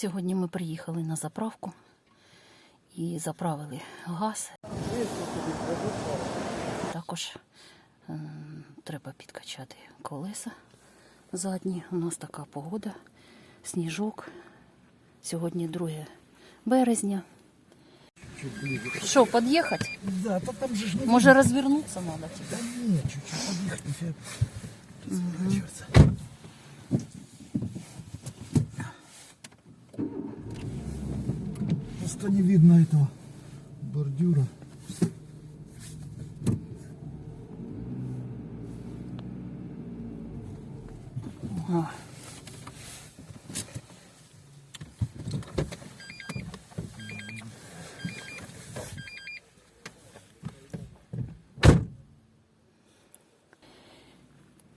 Сьогодні ми приїхали на заправку і заправили газ. Також ем, треба підкачати колеса задні. У нас така погода, сніжок. Сьогодні 2 березня. Що, під'їхати? Да, то там же ж Може розвернутися треба? Да нет, чуть-чуть подъехать, нифига. Просто не видно этого бордюра.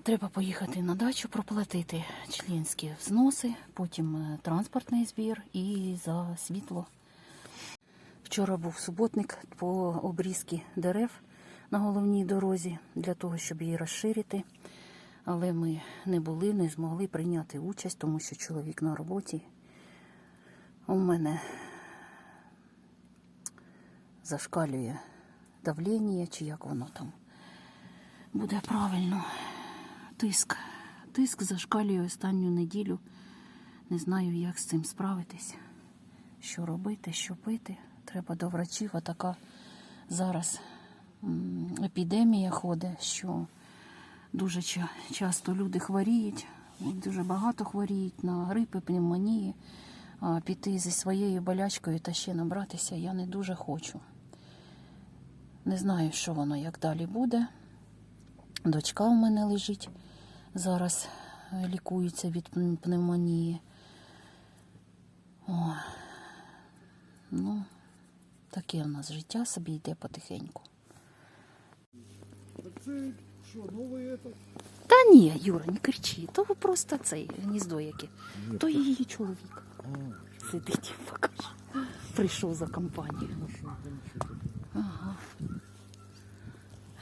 Треба поїхати на дачу, проплатити членські взноси, потім е, транспортний збір і за світло. Вчора був суботник по обрізки дерев на головній дорозі для того, щоб її розширити. Але ми не були, не змогли прийняти участь, тому що чоловік на роботі. У мене зашкалює давлення, чи як воно там буде правильно. Тиск. Тиск зашкалює останню неділю. Не знаю, як з цим справитись. Що робити, що пити. Треба до врачів. А така зараз епідемія ходить, що дуже часто люди хворіють, дуже багато хворіють на грипи, пневмонії. А піти зі своєю болячкою та ще набратися я не дуже хочу. Не знаю, що воно як далі буде. Дочка у мене лежить зараз, е, лікується від пневмонії. О, ну, таке в нас життя собі йде потихеньку. Це що, новий этот? Та ні, Юра, не кричи, то просто цей гніздо яке. То її чоловік сидить, покаже. Прийшов за компанію. Ага.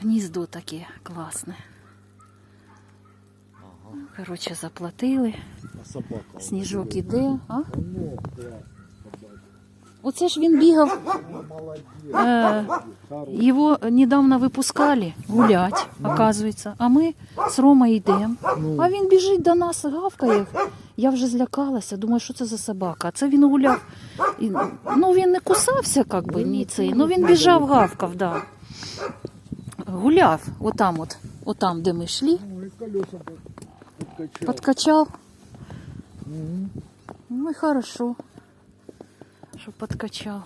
Гніздо таке класне. Коротше, заплатили. А собака? Сніжок іде. А? Класс, собака. Оце ж він бігав. Ну. Е, Хороший. Недавно выпускали гулять, оказывается. А ми з Ромою йдемо. А він біжить до нас, гавкає. Я вже злякалася, думаю, що це за собака. А це він гуляв. І, ну він не кусався, як би, ні цей. Ну він біжав, гавкав, да. Гуляв, отам, от, отам, де ми йшли, Ну, подкачав. Ну і хорошо, що подкачав.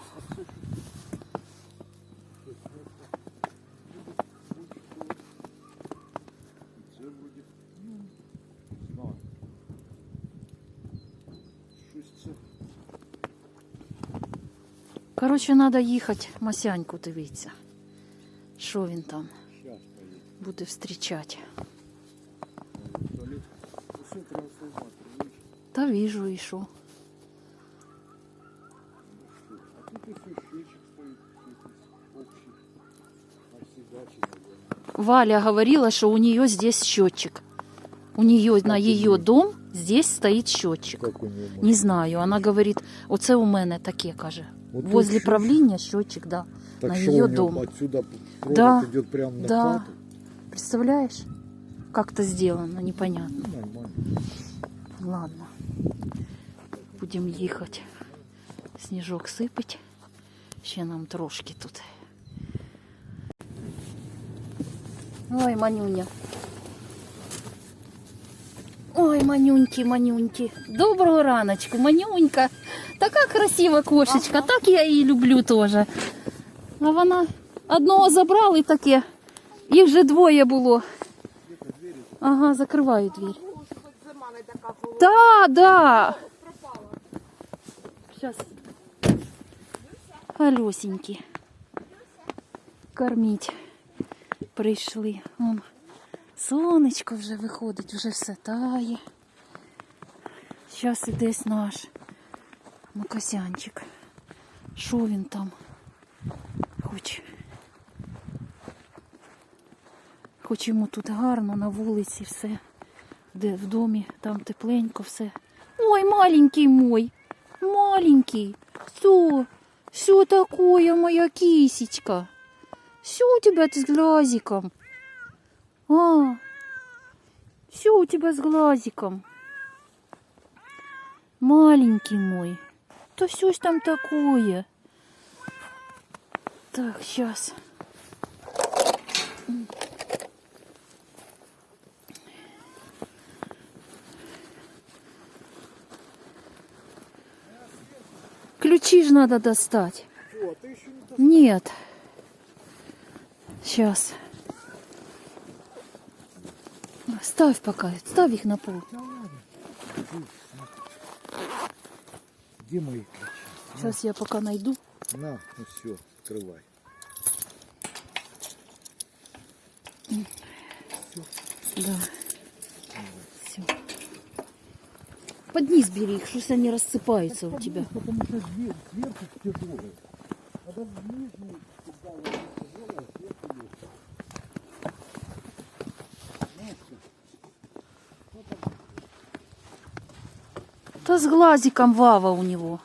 Це вроде, ну, не знаю. Щось це. Коротше, треба їхати, Масяньку дивитися. Що він там Щас поїду. буде зустрічати. Туалет. Усе трансформатор, видиш? Та віжу і що. Валя говорила, что у нее здесь счетчик. У нее на ее дом здесь стоит счетчик. Не знаю, она говорит, оце у мене таке, каже. Вот тут Возле счетчик. правления счетчик, да. Так на что ее у него дом. отсюда провод Да, идет прямо на да. хату? Представляешь? Как то сделано, непонятно. Ну, нормально. Ладно. Будемо їхати. Сніжок сипить. Ще нам трошки тут. Ой, манюня. Ой, манюньки, манюньки. Доброго раночку, манюнька. Така красива кошечка, так я її люблю теж. А вона одного забрали таке. Їх вже двоє було. Ага, закриваю двір. Да, да. Сейчас. Алюсенькі. Корміть. Прийшли. Вон. Сонечко вже виходить, вже все тає. Зараз і десь наш Макосянчик. Що він там? Хоч. Хоч йому тут гарно на вулиці все. Де в домі, там тепленько все. Ой, маленький мой. Маленький. Что? Что такое, моя кисечка? Все у тебя с глазиком? А, все у тебя с глазиком. Маленький мой. Да все ж там такое. Так, сейчас. Ключи ж надо достать. О. Нет. Сейчас. Ставь пока, ставь их на пол. Где мои ключи? Сейчас я пока найду. На, ну все, открывай. Да. Все. Под низ бери их, что они рассыпаются у тебя. Потому что дверь сверху тяжелая. А там нижний всегда вот тяжелая, сверху легкая. Знаешь что? Да с глазиком Вава у него.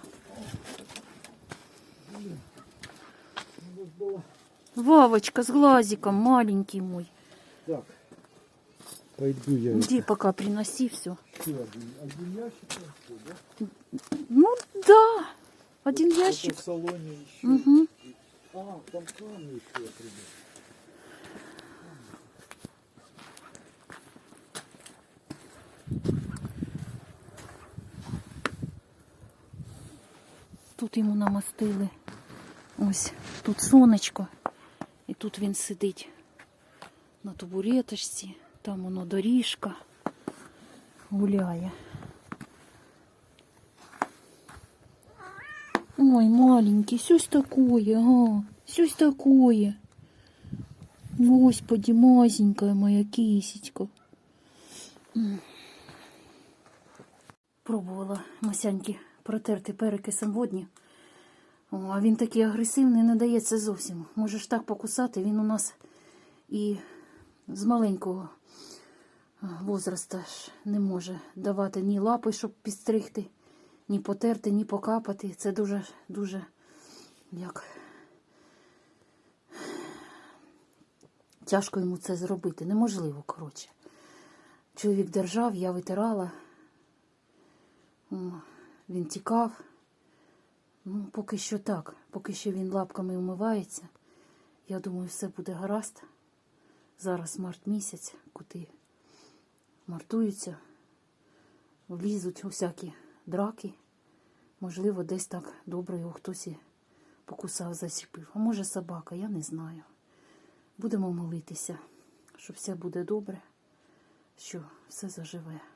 Вавочка с глазиком, маленький мой. Так, пойду я. Иди пока приноси все. Что, один, один ящик что, да? Ну да, один Это ящик. в салоне еще. Угу. А, там камни еще придет. Тут йому намастили. Ось тут сонечко. І тут він сидить на табуреточці. Там воно доріжка гуляє. Ой, маленький, щось такое, ага, щось такое. Господи, мазенькая моя кисечка. Пробувала Масяньки протерти перекисом водні. О, він такий агресивний, не дається зовсім. Можеш так покусати, він у нас і з маленького возраста ж не може давати ні лапи, щоб підстригти, ні потерти, ні покапати. Це дуже, дуже як тяжко йому це зробити. Неможливо, коротше. Чоловік держав, я витирала. О, він тікав. Ну, поки що так. Поки що він лапками вмивається. Я думаю, все буде гаразд. Зараз март місяць, куди мартуються, влізуть усякі драки. Можливо, десь так добре його хтось і покусав, зачепив. А може собака, я не знаю. Будемо молитися, що все буде добре, що все заживе.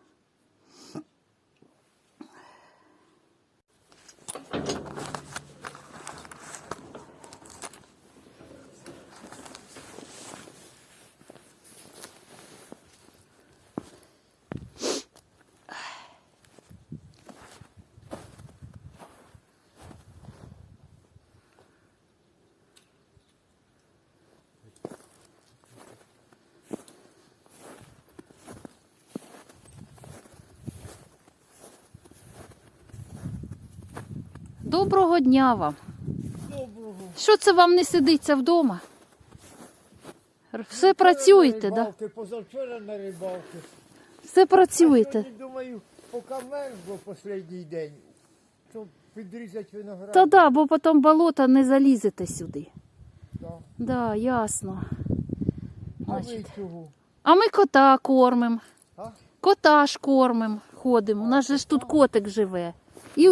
Доброго дня вам. Доброго. Що це вам не сидиться вдома? Все працюєте, да? Позавчора на рибалки. Все працюєте. сьогодні, думаю, поки мерзло останній день, то підрізати виноград. Та да, бо потім болото не залізете сюди. Да. Да, ясно. А ви чого? А ми кота кормимо. Кота ж кормимо, ходимо. У нас же ж тут котик живе. І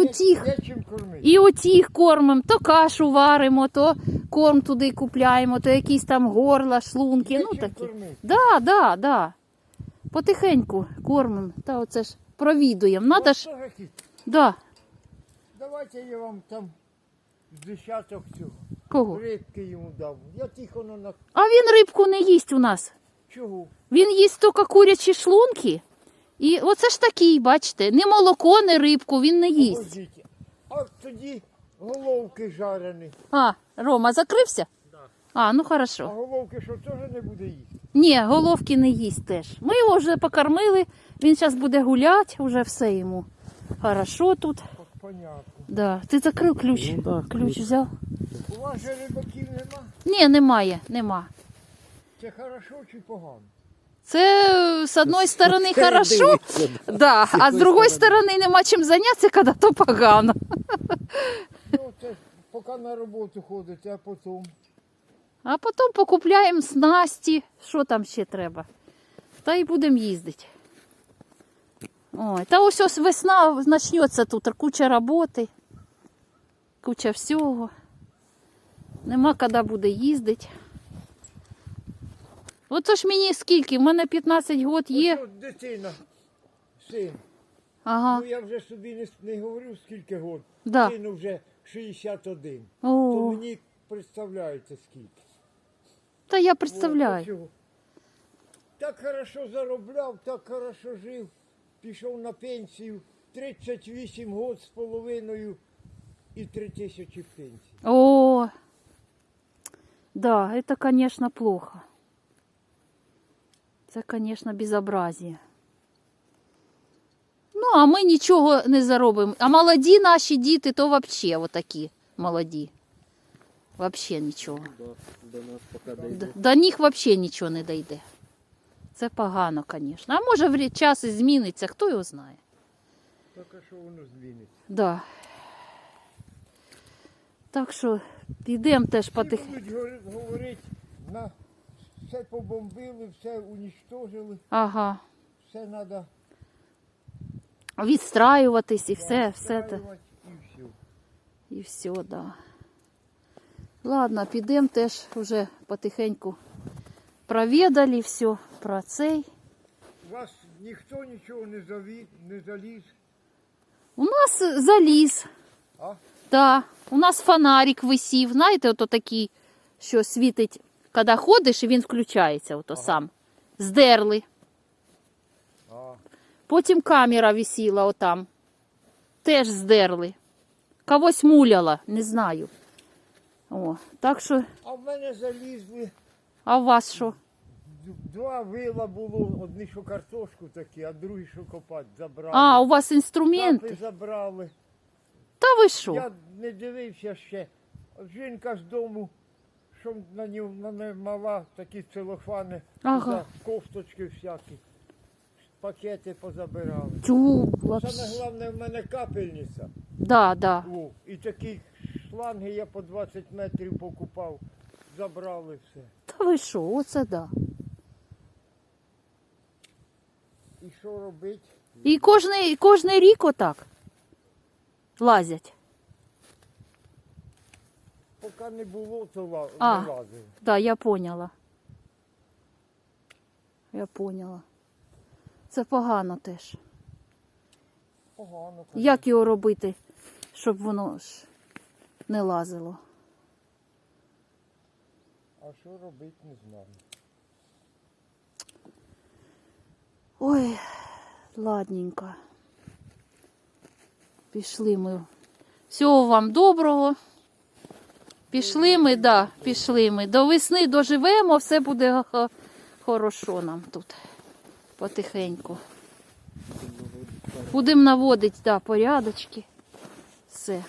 кормити. і утіх кормимо, то кашу варимо, то корм туди купляємо, то якісь там горла, шлунки. Ну такі. Да, да, да. Потихеньку кормимо. Та оце ж провідуємо. Надо ж. Да. Давайте я вам там з десяток цього. Кого? Рибки йому дам. Я тихо на... на- А він рибку не їсть у нас. Чого? Він їсть тільки курячі шлунки. І оце ж такий, бачите, ні молоко, ні рибку він не їсть. А тоді головки жарені. А, Рома, закрився? А, ну А хорошо. головки що теж не буде їсти? Ні, головки не їсть теж. Ми його вже покормили, він зараз буде гуляти, вже все йому хорошо тут. Понятно. Да. Ти закрив ключ? Ну да, ключ ключ. взяв? У вас же рибаків нема? Ні, немає, нема. Це хорошо чи погано? Це е, з одної сторони хорошо, да. да, а з другої сторони? нема чим зайнятися, коли то погано. Ну, це поки на роботу ходите, а потім. А потім покупляємо снасті, що там ще треба. Та й будемо їздити. Ой, та ось ось весна почнеться тут, куча роботи, куча всього. Нема коли буде їздити. Ото ж мені скільки? У мене 15 років є. Ось от дитина, син. Ага. Ну я вже собі не, не говорю скільки год. Да. Сину вже 61. То О, мені представляється скільки. та я От, представляю. ось. Так хорошо заробляв, так хорошо жив. Пішов на пенсію 38 год з половиною і 3 тисячі пенсії. О, да, это, конечно, плохо. Це, конечно, безобразие. Ну, а ми нічого не заробимо. А молоді наші діти, то вообще отакі молоді. Вообще нічого. Да, До нас поки дійде. До них вообще нічого не дійде. Це погано, звісно. А може час і зміниться, хто його знає. Так що воно зміниться? Да. Так що підемо теж Всі потих. будуть говорити, на все побомбили, все унічтожили, Ага. все треба Відстраюватись і все, все те. і все. І все, да. Ладно, підемо теж вже потихеньку провідали все про цей. Вас ніхто нічого не завів, не заліз. У нас заліз. А? Да. У нас фонарик висів. Знаєте, ото такий, що світить, коли ходиш, і він включається, ото сам. Здерли. А, Потім камера висіла отам. Теж здерли. Когось муляла, не знаю. О, так що, а в мене залізли. а у вас що? Два вила було, одні, що картошку такі, а другі, що копати, забрали. А, у вас інструменти? забрали. Та ви що? Я не дивився ще. Жінка з дому, що на ньому на неї мала такі целофани, Ага. кофточки всякі, пакети позабирали. Тю, Саме вообще. головне в мене капельниця. Да, да. О, і такі шланги я по 20 метрів покупав, забрали все. Та ви що, оце да. І що робити? І кожний, кожний рік отак лазять. Поки не було, то ла- А. не лазив. Да, я поняла. Я поняла. Це погано теж. Погано. Як його робити, щоб воно ж не лазило? А що робити, не знаю. Ой, ладненько. Пішли ми. Всього вам доброго. Пішли ми, да, пішли ми. До весни доживемо, все буде хорошо нам тут. Потихеньку. Будемо наводити, да, порядочки. Все.